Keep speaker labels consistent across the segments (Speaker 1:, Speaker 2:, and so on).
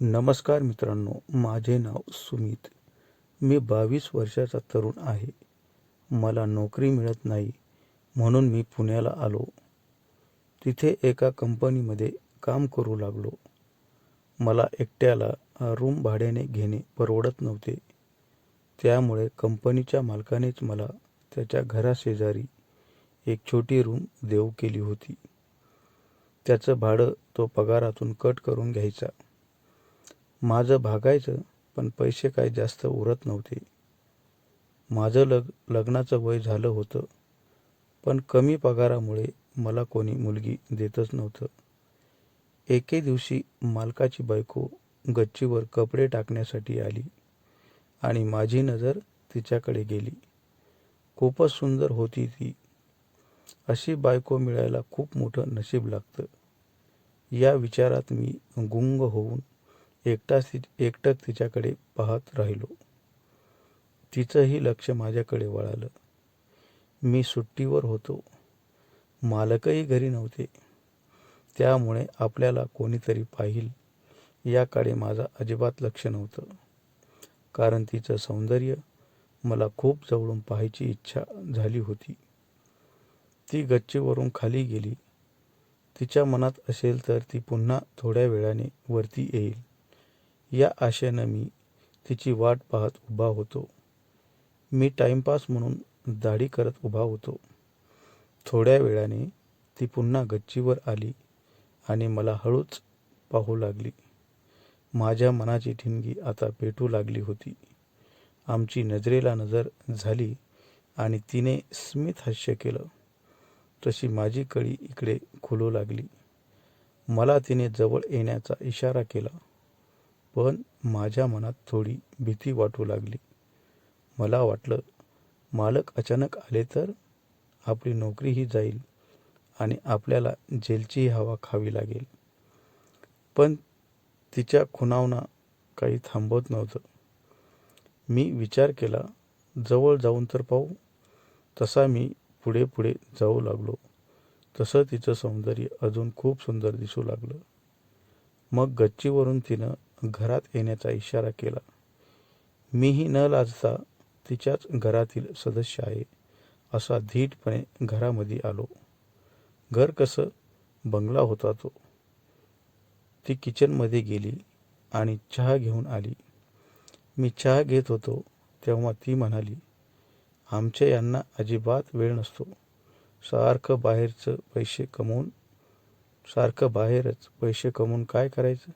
Speaker 1: नमस्कार मित्रांनो माझे नाव सुमित. मी बावीस वर्षाचा तरुण आहे. मला नोकरी मिळत नाही म्हणून मी पुण्याला आलो. तिथे एका कंपनीमध्ये काम करू लागलो. मला एकट्याला रूम भाड्याने घेणे परवडत नव्हते. त्यामुळे कंपनीच्या मालकानेच मला त्याच्या घराशेजारी एक छोटी रूम देऊ केली होती. त्याचं भाडं तो पगारातून कट करून घ्यायचा. माझं भागायचं पण पैसे काय जास्त उरत नव्हते. माझं लग लग्नाचं वय झालं होतं पण कमी पगारामुळे मला कोणी मुलगी देतच नव्हतं. एके दिवशी मालकाची बायको गच्चीवर कपडे टाकण्यासाठी आली आणि माझी नजर तिच्याकडे गेली. खूपच सुंदर होती ती. अशी बायको मिळायला खूप मोठं नशीब लागतं. या विचारात मी गुंग होऊन एकटाच ति एकटक तिच्याकडे पाहत राहिलो. तिचंही लक्ष माझ्याकडे वळालं. मी सुट्टीवर होतो. मालकही घरी नव्हते. त्यामुळे आपल्याला कोणीतरी पाहिल याकडे माझं अजिबात लक्ष नव्हतं. कारण तिचं सौंदर्य मला खूप जवळून पाहायची इच्छा झाली होती. ती गच्चीवरून खाली गेली. तिच्या मनात असेल तर ती पुन्हा थोड्या वेळाने वरती येईल. या आशेनं मी तिची वाट पाहत उभा होतो. मी टाईमपास म्हणून दाढी करत उभा होतो. थोड्या वेळाने ती पुन्हा गच्चीवर आली आणि मला हळूच पाहू लागली. माझ्या मनाची ठिणगी आता पेटू लागली होती. आमची नजरेला नजर झाली आणि तिने स्मित हास्य केलं. तशी माझी कळी इकडे खुलू लागली. मला तिने जवळ येण्याचा इशारा केला. पण माझ्या मनात थोडी भीती वाटू लागली. मला वाटलं मालक अचानक आले तर आपली नोकरीही जाईल आणि आपल्याला जेलचीही हवा खावी लागेल. पण तिच्या खुनावना काही थांबवत नव्हतं. मी विचार केला जवळ जाऊन तर पाहू. तसा मी पुढे पुढे जाऊ लागलो. तसं तिचं सौंदर्य अजून खूप सुंदर दिसू लागलं. मग गच्चीवरून तिनं घरात येण्याचा इशारा केला. मीही न लाजता तिच्याच घरातील सदस्य आहे असा धीटपणे घरामध्ये आलो. घर कसं? बंगला होता तो. ती किचनमध्ये गेली आणि चहा घेऊन आली. मी चहा घेत होतो तेव्हा ती म्हणाली आमच्या यांना अजिबात वेळ नसतो. सारखं बाहेरचं पैसे कमवून सारखं बाहेरच पैसे कमवून काय करायचं?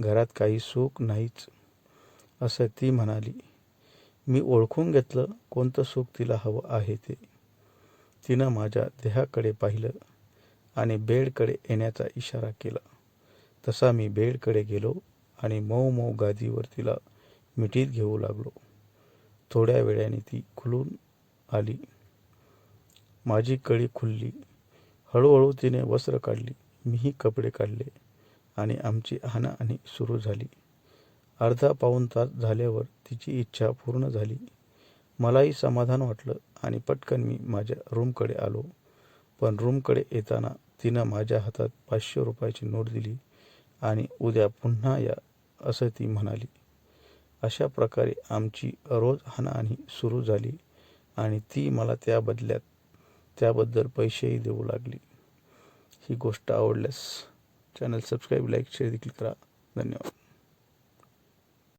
Speaker 1: घरात काही सुख नाहीच असं ती म्हणाली. मी ओळखून घेतलं कोणतं सुख तिला हवं आहे ते. तिनं माझ्या देहाकडे पाहिलं आणि बेडकडे येण्याचा इशारा केला. तसा मी बेडकडे गेलो आणि मऊ मऊ गादीवर तिला मिठीत घेऊ लागलो. थोड्या वेळाने ती खुलून आली. माझी कळी खुलली. हळूहळू तिने वस्त्र काढली. मीही कपडे काढले. आणि आमची हाणाहाणी सुरू झाली. अर्धा पाऊण तास झाल्यावर तिची इच्छा पूर्ण झाली. मलाही समाधान वाटलं आणि पटकन मी माझ्या रूमकडे आलो. पण रूमकडे येताना तिनं माझ्या हातात पाचशे रुपयाची नोट दिली आणि उद्या पुन्हा या असं ती म्हणाली. अशा प्रकारे आमची रोज हाणाहाणी सुरू झाली आणि ती मला त्या बदल्यात त्याबद्दल पैसेही देऊ लागली. ही गोष्ट आवडल्यास चॅनल सबस्क्राईब लाईक शेअर देखील करा. धन्यवाद.